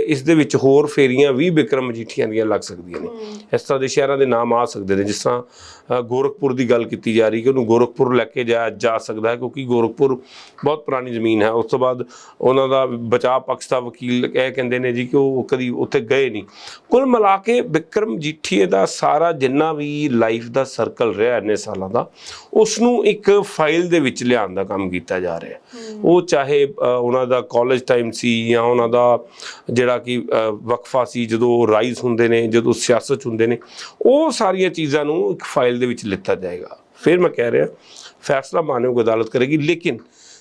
ਇਸ ਦੇ ਵਿੱਚ ਹੋਰ ਫੇਰੀਆਂ ਵੀ ਬਿਕਰਮ ਮਜੀਠੀਆਂ ਦੀਆਂ ਲੱਗ ਸਕਦੀਆਂ ਨੇ। ਇਸ ਤਰ੍ਹਾਂ ਦੇ ਸ਼ਹਿਰਾਂ ਦੇ ਨਾਮ ਆ ਸਕਦੇ ਨੇ ਜਿਸ ਤਰ੍ਹਾਂ ਗੋਰਖਪੁਰ ਦੀ ਗੱਲ ਕੀਤੀ ਜਾ ਰਹੀ ਕਿ ਉਹਨੂੰ ਗੋਰਖਪੁਰ ਲੈ ਕੇ ਜਾ ਜਾ ਸਕਦਾ ਹੈ ਕਿਉਂਕਿ ਗੋਰਖਪੁਰ ਬਹੁਤ ਪੁਰਾਣੀ ਜ਼ਮੀਨ ਹੈ। ਉਸ ਤੋਂ ਬਾਅਦ ਉਹਨਾਂ ਦਾ ਬਚਾਅ ਪਕਸ਼ ਦਾ ਵਕੀਲ ਇਹ ਕਹਿੰਦੇ ਨੇ ਜੀ ਕਿ ਉਹ ਕਦੀ ਉੱਥੇ ਗਏ ਨਹੀਂ। ਕੁੱਲ ਮਿਲਾ ਕੇ ਬਿਕਰਮ ਜੀਠੀਏ ਦਾ ਸਾਰਾ ਜਿੰਨਾ ਵੀ ਲਾਈਫ ਦਾ ਸਰਕਲ ਰਿਹਾ ਇੰਨੇ ਸਾਲਾਂ ਦਾ ਉਸ ਨੂੰ ਇੱਕ ਫਾਈਲ ਦੇ ਵਿੱਚ ਲਿਆਉਣ ਦਾ ਕੰਮ ਕੀਤਾ ਜਾ ਰਿਹਾ। ਉਹ ਚਾਹੇ ਉਹਨਾਂ ਦਾ ਕਾਲਜ ਟਾਈਮ ਸੀ ਜਾਂ ਉਹਨਾਂ ਦਾ ਜਿਹੜਾ ਕਿ ਵਕਫਾ ਸੀ ਜਦੋਂ ਰਾਈਜ਼ ਹੁੰਦੇ ਨੇ ਜਦੋਂ ਸਿਆਸਤ 'ਚ ਹੁੰਦੇ ਨੇ ਉਹ ਸਾਰੀਆਂ ਚੀਜ਼ਾਂ ਨੂੰ ਇੱਕ ਫਾਈਲ ਦੇ ਵਿੱਚ ਲਿੱਤਾ ਜਾਏਗਾ। ਫਿਰ ਮੈਂ ਕਹਿ ਰਿਹਾ ਫੈਸਲਾ ਮਾਨਯੋਗ ਅਦਾਲਤ ਕਰੇਗੀ ਲੇਕਿਨ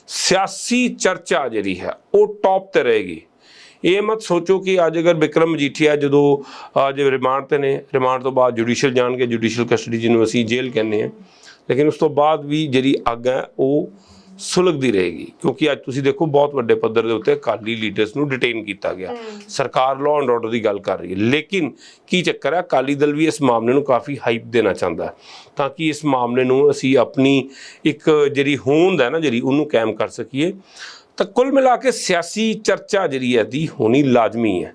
ਸਿਆਸੀ ਚਰਚਾ ਜਿਹੜੀ ਹੈ ਉਹ ਟੌਪ ਤੇ ਰਹੇਗੀ। ਇਹ ਮਤ ਸੋਚੋ ਕਿ ਅੱਜ ਅਗਰ ਵਿਕਰਮ ਮਜੀਠੀਆ ਜਦੋਂ ਅੱਜ ਰਿਮਾਂਡ ਤੇ ਨੇ ਰਿਮਾਂਡ ਤੋਂ ਬਾਅਦ ਜੁਡੀਸ਼ੀਅਲ ਜਾਣਗੇ ਜੁਡੀਸ਼ੀਅਲ ਕਸਟਡੀ ਜਿਹਨੂੰ ਅਸੀਂ ਜੇਲ੍ਹ ਕਹਿੰਦੇ ਆ ਲੇਕਿਨ ਉਸ ਤੋਂ ਬਾਅਦ ਵੀ ਜਿਹੜੀ ਅੱਗ ਹੈ ਉਹ ਸੁਲਗਦੀ ਰਹੇਗੀ ਕਿਉਂਕਿ ਅੱਜ ਤੁਸੀਂ ਦੇਖੋ ਬਹੁਤ ਵੱਡੇ ਪੱਧਰ ਦੇ ਉੱਤੇ ਅਕਾਲੀ ਲੀਡਰਸ ਨੂੰ ਡਿਟੇਨ ਕੀਤਾ ਗਿਆ। ਸਰਕਾਰ ਲਾਅ ਐਂਡ ਆਰਡਰ ਦੀ ਗੱਲ ਕਰ ਰਹੀ ਹੈ। ਲੇਕਿਨ ਕੀ ਚੱਕਰ ਹੈ ਅਕਾਲੀ ਦਲ ਵੀ ਇਸ ਮਾਮਲੇ ਨੂੰ ਕਾਫੀ ਹਾਈਪ ਦੇਣਾ ਚਾਹੁੰਦਾ ਹੈ ਤਾਂ ਕਿ ਇਸ ਮਾਮਲੇ ਨੂੰ ਅਸੀਂ ਆਪਣੀ ਇੱਕ ਜਿਹੜੀ ਹੋਂਦ ਹੈ ਨਾ ਜਿਹੜੀ ਉਹਨੂੰ ਕਾਇਮ ਕਰ ਸਕੀਏ। ਤਾਂ ਕੁੱਲ ਮਿਲਾ ਕੇ ਸਿਆਸੀ ਚਰਚਾ ਜਿਹੜੀ ਹੈ ਦੀ ਹੋਣੀ ਲਾਜ਼ਮੀ ਹੈ।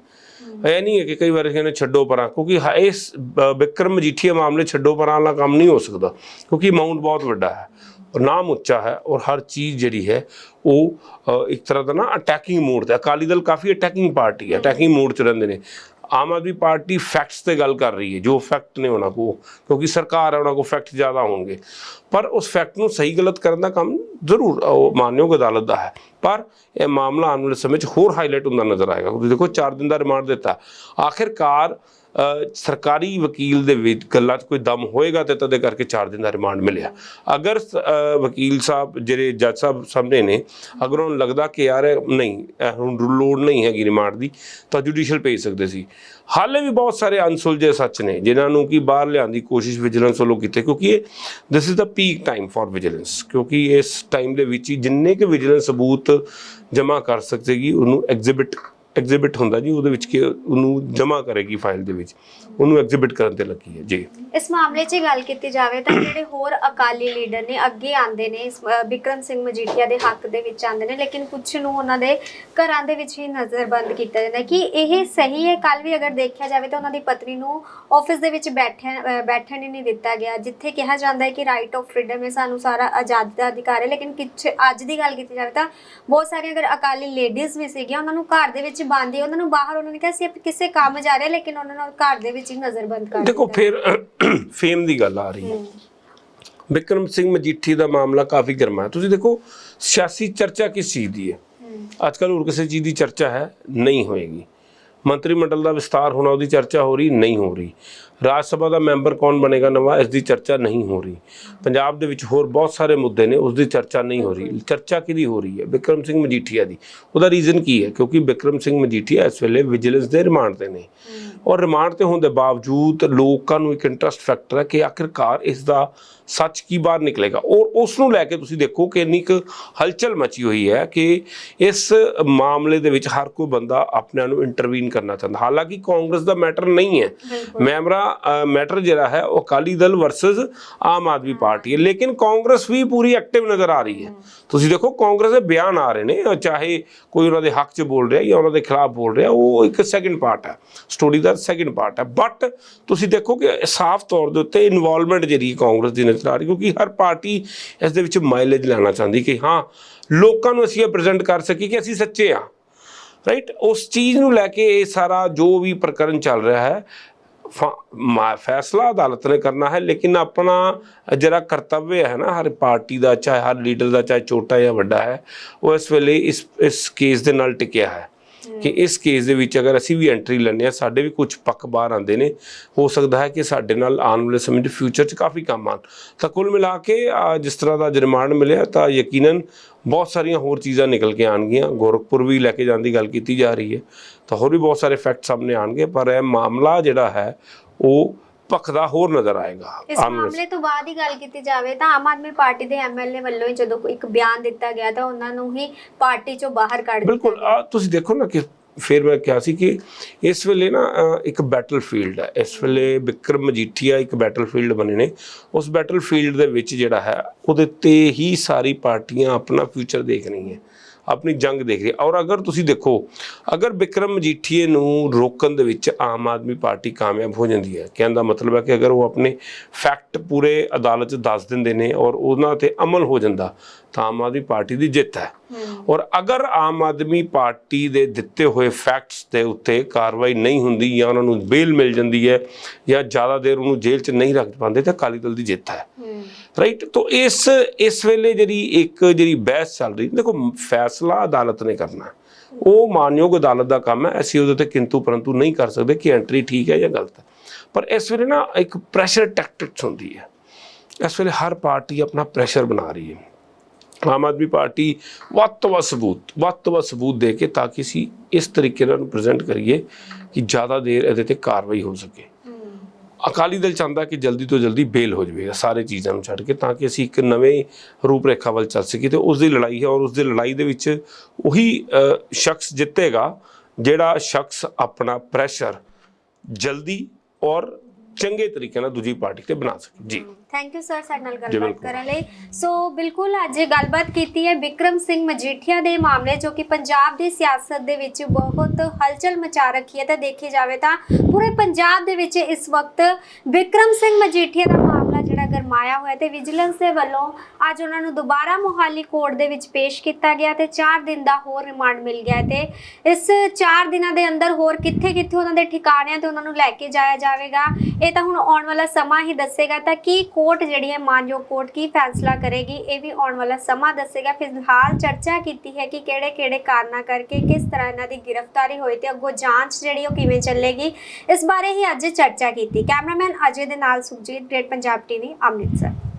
ਇਹ ਨਹੀਂ ਹੈ ਕਿ ਕਈ ਵਾਰ ਕਹਿੰਦੇ ਛੱਡੋ ਪਰਾਂ, ਕਿਉਂਕਿ ਇਸ ਬ- ਬਿਕਰਮ ਮਜੀਠੀਆ ਮਾਮਲੇ ਛੱਡੋ ਪਰਾਂ ਵਾਲਾ ਕੰਮ ਨਹੀਂ ਹੋ ਸਕਦਾ, ਕਿਉਂਕਿ ਅਮਾਉਂਟ ਬਹੁਤ ਵੱਡਾ ਹੈ ਔਰ ਨਾਮ ਉੱਚਾ ਹੈ ਔਰ ਹਰ ਚੀਜ਼ ਜਿਹੜੀ ਹੈ ਉਹ ਇੱਕ ਤਰ੍ਹਾਂ ਦਾ ਨਾ ਅਟੈਕਿੰਗ ਮੋਡ ਤੇ ਅਕਾਲੀ ਦਲ ਕਾਫੀ ਅਟੈਕਿੰਗ ਪਾਰਟੀ ਹੈ ਅਟੈਕਿੰਗ ਮੋਡ ਚ ਰਹਿੰਦੇ ਨੇ। ਆਮ ਆਦਮੀ ਪਾਰਟੀ ਫੈਕਟਸ ਤੇ ਗੱਲ ਕਰ ਰਹੀ ਹੈ, ਜੋ ਫੈਕਟ ਨੇ ਉਹਨਾਂ ਕੋ ਕਿਉਂਕਿ ਸਰਕਾਰ ਹੈ, ਉਹਨਾਂ ਕੋ ਫੈਕਟ ਜ਼ਿਆਦਾ ਹੋਣਗੇ। ਪਰ ਉਸ ਫੈਕਟ ਨੂੰ ਸਹੀ ਗਲਤ ਕਰਨ ਦਾ ਕੰਮ ਜ਼ਰੂਰ, ਉਹ ਮਾਨਯੋਗ ਅਦਾਲਤ ਦਾ ਹੈ। ਪਰ ਇਹ ਮਾਮਲਾ ਆਉਣ ਵਾਲੇ ਸਮੇਂ 'ਚ ਹੋਰ ਹਾਈਲਾਈਟ ਹੁੰਦਾ ਨਜ਼ਰ ਆਏਗਾ ਤੁਸੀਂ ਦੇਖੋ 4 ਦਿਨ ਦਾ ਰਿਮਾਂਡ ਦਿੱਤਾ। ਆਖਿਰਕਾਰ ਸਰਕਾਰੀ ਵਕੀਲ ਦੇ ਵਿੱਚ ਗੱਲਾਂ 'ਚ ਕੋਈ ਦਮ ਹੋਏਗਾ ਤੇ ਤਦੇ ਕਰਕੇ 4 ਦਿਨ ਦਾ ਰਿਮਾਂਡ ਮਿਲਿਆ। ਅਗਰ ਵਕੀਲ ਸਾਹਿਬ, ਜਿਹੜੇ ਜੱਜ ਸਾਹਿਬ ਸਾਹਮਣੇ ਨੇ, ਅਗਰ ਉਹਨੂੰ ਲੱਗਦਾ ਕਿ ਯਾਰ ਨਹੀਂ ਹੁਣ ਲੋੜ ਨਹੀਂ ਹੈਗੀ ਰਿਮਾਂਡ ਦੀ, ਤਾਂ ਜੁਡੀਸ਼ੀਅਲ ਭੇਜ ਸਕਦੇ ਸੀ। ਹਾਲੇ ਵੀ ਬਹੁਤ ਸਾਰੇ ਅਨਸੁਲਝੇ ਸੱਚ ਨੇ, ਜਿਨ੍ਹਾਂ ਨੂੰ ਕਿ ਬਾਹਰ ਲਿਆਉਣ ਦੀ ਕੋਸ਼ਿਸ਼ ਵਿਜੀਲੈਂਸ ਵੱਲੋਂ ਕੀਤੀ, ਕਿਉਂਕਿ ਇਹ this is the peak time for vigilance ਕਿਉਂਕਿ ਇਸ ਟਾਈਮ ਦੇ ਵਿੱਚ ਹੀ ਜਿੰਨੇ ਕਿ ਵਿਜੀਲੈਂਸ ਸਬੂਤ ਜਮ੍ਹਾਂ ਕਰ ਸਕੇਗੀ, ਉਹਨੂੰ ਐਗਜ਼ਿਬਿਟ ਐਗਜ਼ਿਬਿਟ ਹੁੰਦਾ ਜੀ, ਉਹਦੇ ਵਿੱਚ ਕਿ ਉਹਨੂੰ ਜਮ੍ਹਾਂ ਕਰੇਗੀ ਫਾਈਲ ਦੇ ਵਿੱਚ। ਉਹਨੂੰ ਐਗਜ਼ਿਬਿਟ ਕਰਨ ਤੇ ਲੱਗੀ ਹੈ, ਜੀ। ਇਸ ਮਾਮਲੇ 'ਚ ਗੱਲ ਕੀਤੀ ਜਾਵੇ ਤਾਂ ਜਿਹੜੇ ਹੋਰ ਅਕਾਲੀ ਲੀਡਰ ਨੇ, ਅੱਗੇ ਆਂਦੇ ਨੇ ਬਿਕਰਮ ਸਿੰਘ ਮਜੀਠੀਆ ਦੇ ਹੱਕ ਦੇ ਵਿੱਚ ਆਂਦੇ ਨੇ, ਲੇਕਿਨ ਕੁਝ ਨੂੰ ਉਹਨਾਂ ਦੇ ਘਰਾਂ ਦੇ ਵਿੱਚ ਹੀ ਨਜ਼ਰਬੰਦ ਕੀਤਾ ਜਾਂਦਾ ਕਿ ਇਹ ਸਹੀ ਹੈ ਕੱਲ ਵੀ ਅਗਰ ਦੇਖਿਆ ਜਾਵੇ ਤਾਂ ਉਹਨਾਂ ਦੀ ਪਤਨੀ ਨੂੰ ਆਫਿਸ ਦੇ ਵਿੱਚ ਬੈਠਣ ਬੈਠਣ ਹੀ ਨਹੀਂ ਦਿੱਤਾ ਗਿਆ, ਜਿੱਥੇ ਕਿਹਾ ਜਾਂਦਾ ਹੈ ਕਿ ਰਾਈਟ ਆਫ ਫਰੀडम ਹੈ, ਸਾਨੂੰ ਸਾਰਾ ਆਜ਼ਾਦੀ ਦਾ ਅਧਿਕਾਰ ਹੈ, ਲੇਕਿਨ ਕਿਛ ਅੱਜ ਦੀ ਗੱਲ ਕੀਤੀ ਜਾਵੇ ਤਾਂ ਬਹੁਤ ਸਾਰੀਆਂ ਅਗਰ ਅਕਾਲੀ ਲੇਡੀਜ਼ ਵੀ ਸੀਗੀਆਂ, ਉਹਨਾਂ ਨੂੰ ਘਰ ਦੇ ਵਿੱਚ ਬੰਦ ਹੀ ਉਹਨਾਂ ਨੂੰ ਬਾਹਰ ਉਹਨਾਂ ਨੇ ਕਿਹਾ ਸੀ ਕਿਸੇ ਕੰਮ ਜਾ ਰਹੇ ਲੇਕਿਨ ਉਹਨਾਂ ਨੂੰ ਘਰ ਦੇ ਵਿੱਚ ਹੀ ਨਜ਼ਰਬੰਦ ਕਰ ਦੇਖੋ। ਫਿਰ ਫੇਮ ਦੀ ਗੱਲ ਆ ਰਹੀ ਹੈ। ਬਿਕਰਮ ਸਿੰਘ ਮਜੀਠੀ ਦਾ ਮਾਮਲਾ ਕਾਫੀ ਗਰਮਾ ਹੈ। ਤੁਸੀਂ ਦੇਖੋ ਸਿਆਸੀ ਚਰਚਾ ਕਿਸ ਚੀਜ਼ ਦੀ ਹੈ? ਅੱਜ ਕੱਲ੍ਹ ਹੋਰ ਕਿਸੇ ਚੀਜ਼ ਦੀ ਚਰਚਾ ਹੈ? ਨਹੀਂ ਹੋਏਗੀ। ਮੰਤਰੀ ਮੰਡਲ ਦਾ ਵਿਸਤਾਰ ਹੋਣਾ ਉਹਦੀ ਚਰਚਾ ਹੋ ਰਹੀ ਨਹੀਂ ਹੋ ਰਹੀ। ਰਾਜ ਸਭਾ ਦਾ ਮੈਂਬਰ ਕੌਣ ਬਣੇਗਾ ਨਵਾਂ ਇਸ ਦੀ ਚਰਚਾ ਨਹੀਂ ਹੋ ਰਹੀ। ਪੰਜਾਬ ਦੇ ਵਿੱਚ ਹੋਰ ਬਹੁਤ ਸਾਰੇ ਮੁੱਦੇ ਨੇ ਉਸ ਦੀ ਚਰਚਾ ਨਹੀਂ ਹੋ ਰਹੀ। ਚਰਚਾ ਕਿਹਦੀ ਹੋ ਰਹੀ ਹੈ? ਬਿਕਰਮ ਸਿੰਘ ਮਜੀਠੀਆ ਦੀ। ਉਹਦਾ ਰੀਜ਼ਨ ਕੀ ਹੈ? ਕਿਉਂਕਿ ਬਿਕਰਮ ਸਿੰਘ ਮਜੀਠੀਆ ਇਸ ਵੇਲੇ ਵਿਜੀਲੈਂਸ ਦੇ ਰਿਮਾਂਡ ਤੇ ਨੇ। ਔਰ ਰਿਮਾਂਡ ਤੇ ਹੋਣ ਦੇ ਬਾਵਜੂਦ ਲੋਕਾਂ ਨੂੰ ਇੱਕ ਇੰਟਰਸਟ ਫੈਕਟਰ ਹੈ ਕਿ ਆਖਿਰਕਾਰ ਇਸ ਦਾ ਸੱਚ ਕੀ ਬਾਹਰ ਨਿਕਲੇਗਾ। ਔਰ ਉਸ ਨੂੰ ਲੈ ਕੇ ਤੁਸੀਂ ਦੇਖੋ ਕਿ ਇੰਨੀ ਕੁ ਹਲਚਲ ਮਚੀ ਹੋਈ ਹੈ ਕਿ ਇਸ ਮਾਮਲੇ ਦੇ ਵਿੱਚ ਹਰ ਕੋਈ ਬੰਦਾ ਆਪਣੇ ਨੂੰ ਇੰਟਰਵੀਨ ਕਰਨਾ ਚਾਹੁੰਦਾ। ਹਾਲਾਂਕਿ ਕਾਂਗਰਸ ਦਾ ਮੈਟਰ ਨਹੀਂ ਹੈ। ਬਿਲਕੁਲ। ਮੈਮਰਾ ਮੈਟਰ ਜਿਹੜਾ ਹੈ, ਉਹ ਅਕਾਲੀ ਦਲ ਵਰਸਸ ਆਮ ਆਦਮੀ ਪਾਰਟੀ ਹੈ। ਲੇਕਿਨ ਕਾਂਗਰਸ ਵੀ ਪੂਰੀ ਐਕਟਿਵ ਨਜ਼ਰ ਆ ਰਹੀ ਹੈ। ਤੁਸੀਂ ਦੇਖੋ, ਕਾਂਗਰਸ ਦੇ ਬਿਆਨ ਆ ਰਹੇ ਨੇ ਚਾਹੇ ਕੋਈ ਉਹਨਾਂ ਦੇ ਹੱਕ 'ਚ ਬੋਲ ਰਿਹਾ ਜਾਂ ਉਹਨਾਂ ਦੇ ਖਿਲਾਫ ਬੋਲ ਰਿਹਾ, ਉਹ ਇੱਕ ਸੈਕਿੰਡ ਪਾਰਟ ਹੈ। ਸਟੋਰੀ ਦਾ ਸੈਕਿੰਡ ਪਾਰਟ ਹੈ। ਬਟ ਤੁਸੀਂ ਦੇਖੋ ਕਿ ਸਾਫ਼ ਤੌਰ ਦੇ ਉੱਤੇ ਇਨਵੋਲਵਮੈਂਟ ਜਿਹੜੀ ਕਾਂਗਰਸ ਦੀ ਨਜ਼ਰ ਆ ਰਹੀ ਕਿਉਂਕਿ ਹਰ ਪਾਰਟੀ ਇਸ ਦੇ ਵਿੱਚ ਮਾਈਲੇਜ ਲੈਣਾ ਚਾਹੁੰਦੀ ਕਿ ਹਾਂ, ਲੋਕਾਂ ਨੂੰ ਅਸੀਂ ਇਹ ਪ੍ਰੈਜ਼ੈਂਟ ਕਰ ਸਕੀਏ ਕਿ ਅਸੀਂ ਸੱਚੇ ਆ ਰਾਈਟ ਉਸ ਚੀਜ਼ ਨੂੰ ਲੈ ਕੇ ਇਹ ਸਾਰਾ ਜੋ ਵੀ ਪ੍ਰਕਰਨ ਚੱਲ ਰਿਹਾ ਹੈ ਫਾ- ਮਾ- ਫੈਸਲਾ ਅਦਾਲਤ ਨੇ ਕਰਨਾ ਹੈ, ਲੇਕਿਨ ਆਪਣਾ ਜਿਹੜਾ ਕਰਤੱਵਯ ਹੈ ਨਾ, ਹਰ ਪਾਰਟੀ ਦਾ, ਚਾਹੇ ਹਰ ਲੀਡਰ ਦਾ, ਚਾਹੇ ਛੋਟਾ ਜਾਂ ਵੱਡਾ ਹੈ, ਉਹ ਇਸ ਵੇਲੇ ਇਸ ਇਸ ਕੇਸ ਦੇ ਨਾਲ ਟਿਕਿਆ ਹੈ। ਕਿ ਇਸ ਕੇਸ ਦੇ ਵਿੱਚ ਅਗਰ ਅਸੀਂ ਵੀ ਐਂਟਰੀ ਲੈਂਦੇ ਆ ਸਾਡੇ ਵੀ ਕੁਝ ਪੱਖ ਬਾਹਰ ਆਉਂਦੇ ਨੇ। ਹੋ ਸਕਦਾ ਹੈ ਕਿ ਸਾਡੇ ਨਾਲ ਆਉਣ ਵਾਲੇ ਸਮੇਂ 'ਚ ਫਿਊਚਰ 'ਚ ਕਾਫੀ ਕੰਮ ਆਣ ਤਾਂ ਕੁੱਲ ਮਿਲਾ ਕੇ ਜਿਸ ਤਰ੍ਹਾਂ ਦਾ ਜਰਮਾਨ ਮਿਲਿਆ, ਤਾਂ ਯਕੀਨਨ ਬਹੁਤ ਸਾਰੀਆਂ ਹੋਰ ਚੀਜ਼ਾਂ ਨਿਕਲ ਕੇ ਆਣਗੀਆਂ ਗੋਰਖਪੁਰ ਵੀ ਲੈ ਕੇ ਜਾਣ ਦੀ ਗੱਲ ਕੀਤੀ ਜਾ ਰਹੀ ਹੈ। ਤਾਂ ਹੋਰ ਵੀ ਬਹੁਤ ਸਾਰੇ ਫੈਕਟ ਸਾਹਮਣੇ ਆਣਗੇ ਪਰ ਇਹ ਮਾਮਲਾ ਜਿਹੜਾ ਹੈ, ਉਹ ਭਖਦਾ ਹੋਰ ਨਜ਼ਰ ਆਏਗਾ। ਇਸ ਮਾਮਲੇ ਤੋਂ ਬਾਅਦ ਹੀ ਗੱਲ ਕੀਤੀ ਜਾਵੇ ਤਾਂ ਆਮ ਆਦਮੀ ਪਾਰਟੀ ਦੇ ਐਮਐਲਏ ਵੱਲੋਂ ਹੀ ਜਦੋਂ ਇੱਕ ਬਿਆਨ ਦਿੱਤਾ ਗਿਆ ਤਾਂ ਉਹਨਾਂ ਨੂੰ ਹੀ ਪਾਰਟੀ ਚੋਂ ਬਾਹਰ ਕੱਢ ਦਿੱਤਾ ਬਿਲਕੁਲ ਆ ਤੁਸੀਂ ਦੇਖੋ ਨਾ ਕਿ ਫਿਰ ਮੈਂ ਕਿਹਾ ਸੀ ਕਿ ਇਸ ਵੇਲੇ ਨਾ ਇੱਕ ਬੈਟਲਫੀਲਡ ਹੈ। ਇਸ ਵੇਲੇ ਵਿਕਰਮ ਮਜੀਠੀਆ ਇੱਕ ਬੈਟਲਫੀਲਡ ਬਣੇ ਨੇ। ਉਸ ਬੈਟਲਫੀਲਡ ਦੇ ਵਿੱਚ ਜਿਹੜਾ ਹੈ ਉਹਦੇ ਤੇ ਹੀ ਸਾਰੀ ਪਾਰਟੀਆਂ ਆਪਣਾ ਫਿਊਚਰ ਦੇਖ ਰਹੀਆਂ। ਆਪਣੀ ਜੰਗ ਦੇਖ ਰਹੀ ਹੈ। ਔਰ ਅਗਰ ਤੁਸੀਂ ਦੇਖੋ, ਅਗਰ ਵਿਕਰਮ ਮਜੀਠੀਏ ਨੂੰ ਰੋਕਣ ਦੇ ਵਿੱਚ ਆਮ ਆਦਮੀ ਪਾਰਟੀ ਕਾਮਯਾਬ ਹੋ ਜਾਂਦੀ ਹੈ, ਕਹਿਣ ਦਾ ਮਤਲਬ ਹੈ ਕਿ ਅਗਰ ਉਹ ਆਪਣੇ ਫੈਕਟ ਪੂਰੇ ਅਦਾਲਤ 'ਚ ਦੱਸ ਦਿੰਦੇ ਨੇ ਔਰ ਉਹਨਾਂ ਤੇ ਅਮਲ ਹੋ ਜਾਂਦਾ ਤਾਂ ਆਮ ਆਦਮੀ ਪਾਰਟੀ ਦੀ ਜਿੱਤ ਹੈ। ਔਰ ਅਗਰ ਆਮ ਆਦਮੀ ਪਾਰਟੀ ਦੇ ਦਿੱਤੇ ਹੋਏ ਫੈਕਟਸ ਦੇ ਉੱਤੇ ਕਾਰਵਾਈ ਨਹੀਂ ਹੁੰਦੀ ਜਾਂ ਉਹਨਾਂ ਨੂੰ ਬੇਲ ਮਿਲ ਜਾਂਦੀ ਹੈ ਜਾਂ ਜ਼ਿਆਦਾ ਦੇਰ ਉਹਨੂੰ ਜੇਲ੍ਹ 'ਚ ਨਹੀਂ ਰੱਖ ਪਾਉਂਦੇ ਤਾਂ ਅਕਾਲੀ ਦਲ ਦੀ ਜਿੱਤ ਹੈ। ਰਾਈਟ ਤੋਂ ਇਸ ਇਸ ਵੇਲੇ ਜਿਹੜੀ ਇੱਕ ਜਿਹੜੀ ਬਹਿਸ ਚੱਲ ਰਹੀ ਦੇਖੋ ਫੈਸਲਾ ਅਦਾਲਤ ਨੇ ਕਰਨਾ। ਉਹ ਮਾਨਯੋਗ ਅਦਾਲਤ ਦਾ ਕੰਮ ਹੈ ਅਸੀਂ ਉਹਦੇ ਤੇ ਕਿੰਤੂ ਪਰੰਤੂ ਨਹੀਂ ਕਰ ਸਕਦੇ ਕਿ ਐਂਟਰੀ ਠੀਕ ਹੈ ਜਾਂ ਗਲਤ ਹੈ। ਪਰ ਇਸ ਵੇਲੇ ਨਾ ਇੱਕ ਪ੍ਰੈਸ਼ਰ ਟੈਕਟਿਕਸ ਹੁੰਦੀ ਹੈ। ਇਸ ਵੇਲੇ ਹਰ ਪਾਰਟੀ ਆਪਣਾ ਪ੍ਰੈਸ਼ਰ ਬਣਾ ਰਹੀ ਹੈ। ਆਮ ਆਦਮੀ ਪਾਰਟੀ ਵੱਧ ਤੋਂ ਵੱਧ ਸਬੂਤ ਵੱਧ ਤੋਂ ਵੱਧ ਸਬੂਤ ਦੇ ਕੇ ਤਾਂ ਕਿ ਅਸੀਂ ਇਸ ਤਰੀਕੇ ਨਾਲ ਪ੍ਰੈਜ਼ੈਂਟ ਕਰੀਏ ਕਿ ਜ਼ਿਆਦਾ ਦੇਰ ਇਹਦੇ ਤੇ ਕਾਰਵਾਈ ਹੋ ਸਕੇ। ਅਕਾਲੀ ਦਲ ਚਾਹੁੰਦਾ ਕਿ ਜਲਦੀ ਤੋਂ ਜਲਦੀ ਬੇਲ ਹੋ ਜਾਵੇ ਸਾਰੇ ਚੀਜ਼ਾਂ ਨੂੰ ਛੱਡ ਕੇ ਤਾਂ ਕਿ ਅਸੀਂ ਇੱਕ ਨਵੇਂ ਰੂਪਰੇਖਾ ਵੱਲ ਚੱਲ ਸਕੀਏ ਤੇ ਉਸ ਦੀ ਲੜਾਈ ਹੈ ਔਰ ਉਸ ਦੀ ਲੜਾਈ ਦੇ ਵਿੱਚ ਉਹੀ ਸ਼ਖਸ ਜਿੱਤੇਗਾ ਜਿਹੜਾ ਸ਼ਖਸ ਆਪਣਾ ਪ੍ਰੈਸ਼ਰ ਜਲਦੀ ਔਰ ਚੰਗੇ ਤਰੀਕੇ ਨਾਲ ਦੂਜੀ ਪਾਰਟੀ ਤੇ ਬਣਾ ਸਕੇ। ਜੀ। ਥੈਂਕ ਯੂ ਸਰ ਸਾਡੇ ਨਾਲ ਗੱਲਬਾਤ। ਕਰਨ ਲਈ। ਸੋ ਬਿਲਕੁਲ ਅੱਜ ਇਹ ਗੱਲਬਾਤ ਕੀਤੀ ਹੈ ਵਿਕਰਮ ਸਿੰਘ ਮਜੀਠੀਆ ਦੇ ਮਾਮਲੇ ਜੋ ਕਿ ਪੰਜਾਬ ਦੀ ਸਿਆਸਤ ਦੇ ਵਿੱਚ ਬਹੁਤ ਹਲਚਲ ਮਚਾ ਰੱਖੀ ਹੈ। ਤਾਂ ਦੇਖੀ ਜਾਵੇ ਤਾਂ ਪੂਰੇ ਪੰਜਾਬ ਦੇ ਵਿੱਚ ਇਸ ਵਕਤ ਵਿਕਰਮ ਸਿੰਘ ਮਜੀਠੀਆ ਦਾ ਮਾਮਲਾ ਜਿਹੜਾ ਗਰਮਾਇਆ ਹੋਇਆ ਤੇ ਵਿਜੀਲੈਂਸ ਦੇ ਵੱਲੋਂ ਅੱਜ ਉਹਨਾਂ ਨੂੰ ਦੁਬਾਰਾ ਮੋਹਾਲੀ ਕੋਰਟ ਦੇ ਵਿੱਚ ਪੇਸ਼ ਕੀਤਾ ਗਿਆ ਤੇ 4 ਦਿਨ ਦਾ ਹੋਰ ਰਿਮਾਂਡ ਮਿਲ ਗਿਆ ਤੇ ਇਸ 4 ਦਿਨਾਂ ਦੇ ਅੰਦਰ ਹੋਰ ਕਿੱਥੇ-ਕਿੱਥੇ ਉਹਨਾਂ ਦੇ ਠਿਕਾਣਿਆਂ ਤੇ ਉਹਨਾਂ ਨੂੰ ਲੈ ਕੇ ਜਾਇਆ ਜਾਵੇਗਾ ਇਹ ਤਾਂ ਹੁਣ ਆਉਣ ਵਾਲਾ ਸਮਾਂ ਹੀ ਦੱਸੇਗਾ। ਤਾਂ ਕੀ ਕੋਰਟ ਜਿਹੜੀ ਹੈ, ਮਾਨਯੋਗ ਕੋਰਟ ਕੀ ਫੈਸਲਾ ਕਰੇਗੀ, ਇਹ ਵੀ ਆਉਣ ਵਾਲਾ ਸਮਾਂ ਦੱਸੇਗਾ। ਫਿਲਹਾਲ ਚਰਚਾ ਕੀਤੀ ਹੈ ਕਿ ਕਿਹੜੇ-ਕਿਹੜੇ ਕਾਰਨਾਂ ਕਰਕੇ, ਕਿਸ ਤਰ੍ਹਾਂ ਇਹਨਾਂ ਦੀ ਗ੍ਰਿਫਤਾਰੀ ਹੋਈ ਤੇ ਅੱਗੋਂ ਜਾਂਚ ਜਿਹੜੀ ਉਹ ਕਿਵੇਂ ਚੱਲੇਗੀ, ਇਸ ਬਾਰੇ ਹੀ ਅੱਜ ਚਰਚਾ ਕੀਤੀ। ਕੈਮਰਾਮੈਨ ਅਜੇ ਦੇ ਨਾਲ ਸੁਖਜੀਤ, ਗ੍ਰੇਟ ਪੰਜਾਬ ਟੀਵੀ, ਅੰਮ੍ਰਿਤਸਰ।